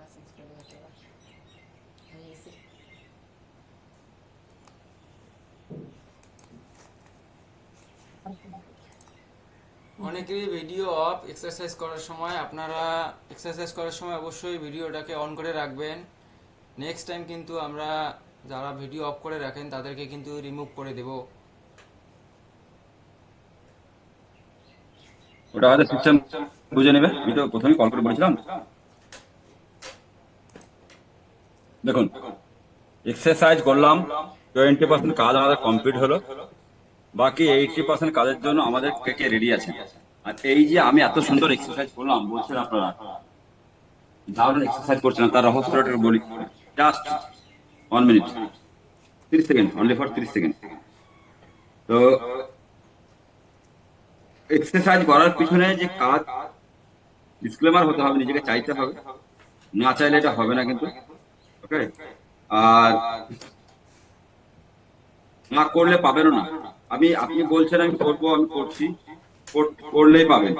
Classic স্টাইলে হতে এবার হয়ে গেছে অনেকেরই ভিডিও অফ এক্সারসাইজ করার সময়, আপনারা এক্সারসাইজ করার সময় অবশ্যই ভিডিওটাকে অন করে রাখবেন। নেক্সট টাইম কিন্তু আমরা যারা ভিডিও অফ করে রাখেন, তাদেরকে কিন্তু রিমুভ করে দেব। ওটা হয়তো সিস্টেম বুঝে নেবে। আমি তো প্রথমে কল করে বলেছিলাম। দেখুন এক্সারসাইজ করলাম টোয়েন্টি পার্সেন্ট কাজ আমাদের কমপ্লিট হলো। বাকি এইটি পার্সেন্ট কাজের জন্য আমাদের কে কে রেডি আছে? আর এই যে আমি এত সুন্দর এক্সারসাইজ করলাম, বলছেন আপনারা, দারুণ এক্সারসাইজ করছেন, তার রহস্যটা বলি। জাস্ট ওয়ান মিনিট তিরিশ সেকেন্ড অনলি ফর তিরিশ সেকেন্ড তো এক্সারসাইজ করার পিছনে যে কাজ ডিসক্লেমার হতে হবে, নিজেকে চাইতে হবে। না চাইলে এটা হবে না কিন্তু। ওকে আর না করলে পাবেনও না। আমি, আপনি বলছেন আমি করব, আমি করছি। করলেই পাবেন।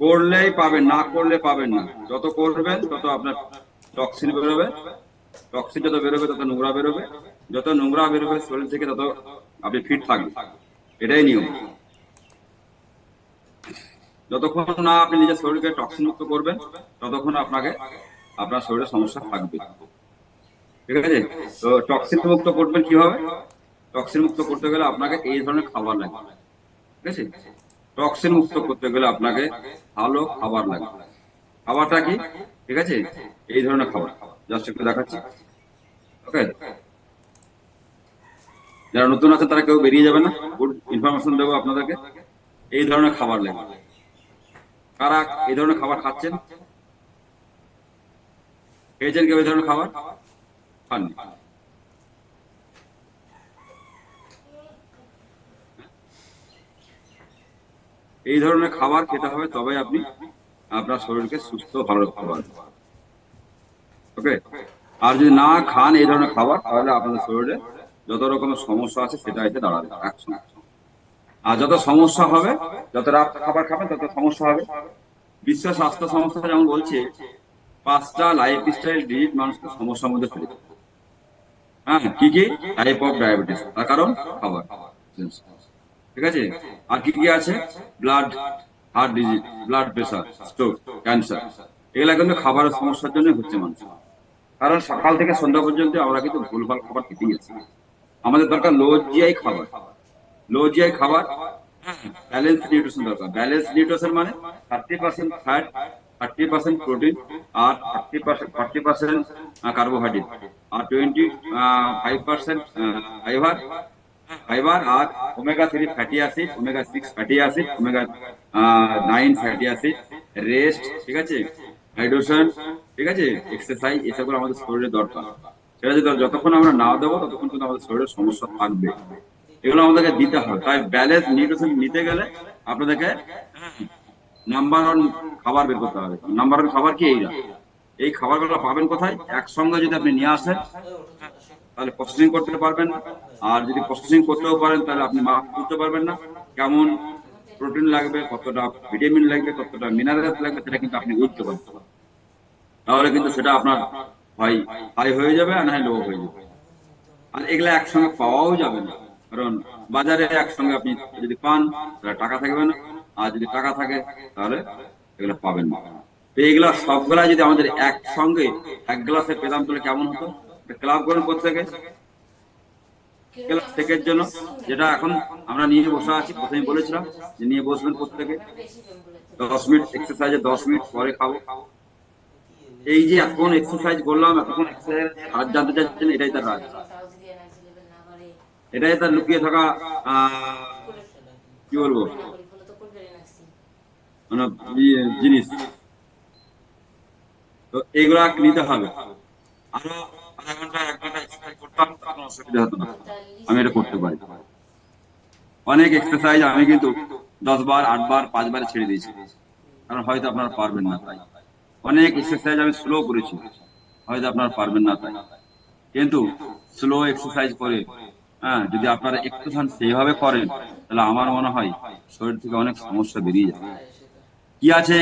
করলেই পাবেন, না করলে পাবেন না। যত করবেন, তত আপনার টক্সিন বেরোবে। টক্সিন যত বেরোবে, তত নোংরা বেরোবে। যত নোংরা বেরোবে, শরীর থেকে তত আপনি ফিট থাকবেন। এটাই নিয়ম। যতক্ষণ না আপনি নিজের শরীরকে টক্সিন মুক্ত করবেন, ততক্ষণ আপনাকে আপনার শরীরে সমস্যা থাকবে। ঠিক আছে? তো টক্সিন মুক্ত করবেন কীভাবে? টক্সিন মুক্ত করতে গেলে আপনাকে এই ধরনের খাবার লাগবে ঠিক আছে? টক্সিন মুক্ত করতে গেলে আপনাকে ভালো খাবার লাগবে খাবারটা কি? ঠিক আছে? এই ধরনের খাবার। জাস্ট একটু দেখাচ্ছি। ওকে যারা নতুন আছে, তারা কেউ বেরিয়ে যাবে না। গুড ইনফরমেশন দেবো আপনাদেরকে। এই ধরনের খাবার লাগবে কারা এই ধরনের খাবার খাচ্ছেন? খেয়েছেন কেউ ধরনের খাবার? খাননি। এই ধরনের খাবার খেতে হবে তবে আপনি আপনার শরীরকে সুস্থ ভালো রাখতে পারবেন। ওকে? আর যদি না খান এই ধরনের খাবার, তাহলে আপনাদের শরীরে যত রকমের সমস্যা আছে সেটা এসে দাঁড়াবে। একসঙ্গে আর যত সমস্যা হবে, যত রাত খাবার খাবেন, তত সমস্যা হবে। বিশ্ব স্বাস্থ্য সংস্থা যেমন বলছে পাঁচটা লাইফ স্টাইল ডিজিজ মানুষকে সমস্যার মধ্যে ফেলে হ্যাঁ কি কি? টাইপ অফ ডায়াবেটিস তার কারণ খাবার ঠিক আছে? আর কি কি আছে? Blood heart disease blood pressure stroke cancer এগুলা কিন্তু খাবারের সমস্যার জন্য হচ্ছে মানুষ। কারণ সকাল থেকে সন্ধ্যা পর্যন্ত আমরা কিন্তু ভুলভাল খাবার খেতেই আছি আমাদের দরকার লো জিআই খাবার। লো জিআই খাবার ব্যালেন্স নিউট্রিশন দরকার। ব্যালেন্স নিউট্রিশন মানে thirty percent fat thirty percent protein আর thirty percent forty percent carbohydrate আর twenty five percent fibre fibre আর omega three fatty acid omega six fatty acid omega nine fatty acid rest ঠিক আছে? হাইড্রোশন ঠিক আছে? Exercise এসবগুলো আমাদের শরীরে দরকার। সেটা যদি যতক্ষণ আমরা না দেবো, ততক্ষণ কিন্তু আমাদের শরীরে সমস্যা থাকবে। এগুলো আমাদেরকে দিতে হবে। তাই ব্যালেন্স নিউট্রিশন নিতে গেলে আপনাদেরকে নাম্বার ওয়ান খাবার বের করতে হবে। নাম্বার ওয়ান খাবার কি এইটা? এই খাবারগুলো পাবেন কোথায়? একসঙ্গে যদি আপনি নিয়ে আসেন, তাহলে প্রসেসিং করতে পারবেন। আর যদি প্রসেসিং করতেও পারেন, তাহলে আপনি মাপ করতে পারবেন না। কেমন প্রোটিন লাগবে, কতটা ভিটামিন লাগবে, কতটা মিনারেলস লাগবে, সেটা কিন্তু আপনি বুঝতে পারতে পারবেন। তাহলে কিন্তু সেটা আপনার হয় হাই হয়ে যাবে আর না লো হয়ে যাবে। আর এগুলা একসঙ্গে পাওয়াও যাবে না। কারণ বাজারে একসঙ্গে আপনি যদি পান, তাহলে টাকা থাকবে না। আর যদি টাকা থাকে তাহলে এগুলো পাবেন না। তো এইগুলা সবগুলা যদি আমাদের একসঙ্গে এক গ্লাসে পেলাম তাহলে কেমন হতো? ক্লাব করেন প্রত্যেকে। ক্লাস টেকের জন্য যেটা এখন আমরা নিয়ে বসে আছি প্রথমে বলেছিলাম যে নিয়ে বসবেন প্রত্যেকে। দশ মিনিট এক্সারসাইজে দশ মিনিট পরে খাব। এই যে এখন এক্সারসাইজ করলাম এখন হাত জানতে চাচ্ছেন এটাই তার রাজ। এটাই তার লুকিয়ে থাকা আহ, কি বলব? মানে জিনিস। তো এইগুলা নিতে হবে। আরও আধা ঘণ্টা, এক ঘণ্টা এক্সারসাইজ করতাম অসুবিধা হতো না। আমি এটা করতে পারি। অনেক এক্সারসাইজ আমি কিন্তু দশ বার, আট বার, পাঁচ বার ছেড়ে দিয়েছি। কারণ হয়তো আপনারা পারবেন না তাই। অনেক এক্সারসাইজ আমি স্লো করেছি। হয়তো আপনারা পারবেন না তাই। কিন্তু স্লো এক্সারসাইজ করে হ্যাঁ যদি আপনারা একটুখান সেইভাবে করেন, তাহলে আমার মনে হয় শরীর থেকে অনেক সমস্যা বেরিয়ে যাবে। কি আছে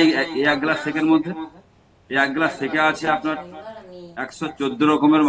এক গ্লাস শেকের মধ্যে? এক গ্লাস থেকে আছে আপনার একশো চোদ্দ রকমের